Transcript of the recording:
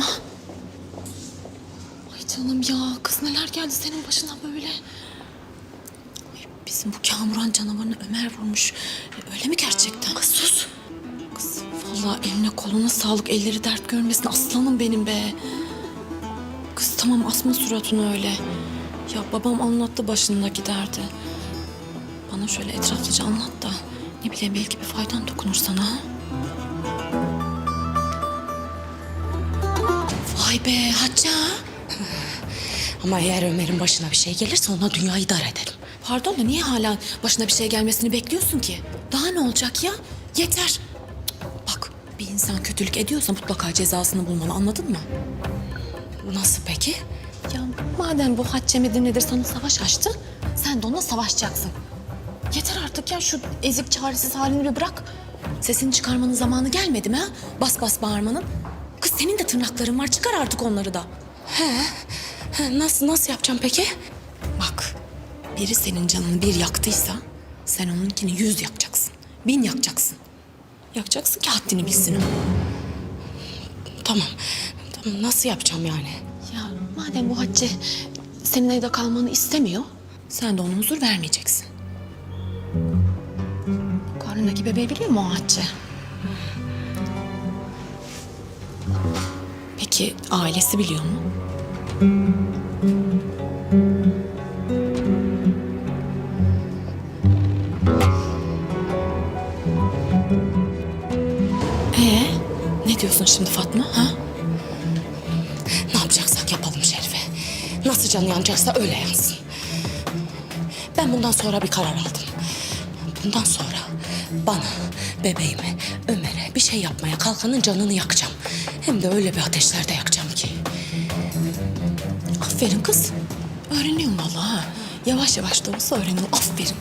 Fatma. Ay canım ya kız neler geldi senin başına böyle. Ay, bizim bu kamuran canavarını Ömer vurmuş. E, Öyle mi gerçekten? Kız sus. Kız vallahi eline koluna sağlık elleri dert görmesin aslanım benim be. Kız tamam asma suratını öyle. Ya babam anlattı başındaki derdi. Bana şöyle etraflıca anlat da ne bileyim belki bir faydan dokunur sana. ha? Vay be Hacca. Ama eğer Ömer'in başına bir şey gelirse ona dünyayı dar ederim. Pardon da niye hala başına bir şey gelmesini bekliyorsun ki? Daha ne olacak ya? Yeter. Bak bir insan kötülük ediyorsa mutlaka cezasını bulmalı anladın mı? Nasıl peki? Ya madem bu Hacce midir sana savaş açtı, sen de onunla savaşacaksın. Yeter artık ya şu ezik çaresiz halini bir bırak. Sesini çıkarmanın zamanı gelmedi mi ha? Bas bas bağırmanın. Senin de tırnakların var çıkar artık onları da. Ha, nasıl nasıl yapacağım peki? Bak biri senin canını bir yaktıysa sen onunkini yüz yakacaksın. Bin yakacaksın. Yakacaksın ki haddini bilsin o. Tamam. Tamam nasıl yapacağım yani? Ya madem bu Hacce senin evde kalmanı istemiyor, sen de ona huzur vermeyeceksin. Karnındaki bebeği biliyor mu o Hacce? Peki ailesi biliyor mu? Ee, ne diyorsun şimdi Fatma? Ha? Ne yapacaksak yapalım Şerife. Nasıl canı yanacaksa öyle yansın. Ben bundan sonra bir karar aldım. Bundan sonra bana, bebeğime, Ömer'e bir şey yapmaya kalkanın canını yakacağım. Hem de öyle bir ateşlerde yakacağım ki. Aferin kız. Öğreniyorum vallahi. Yavaş yavaş da olsa öğreniyorum. Aferin.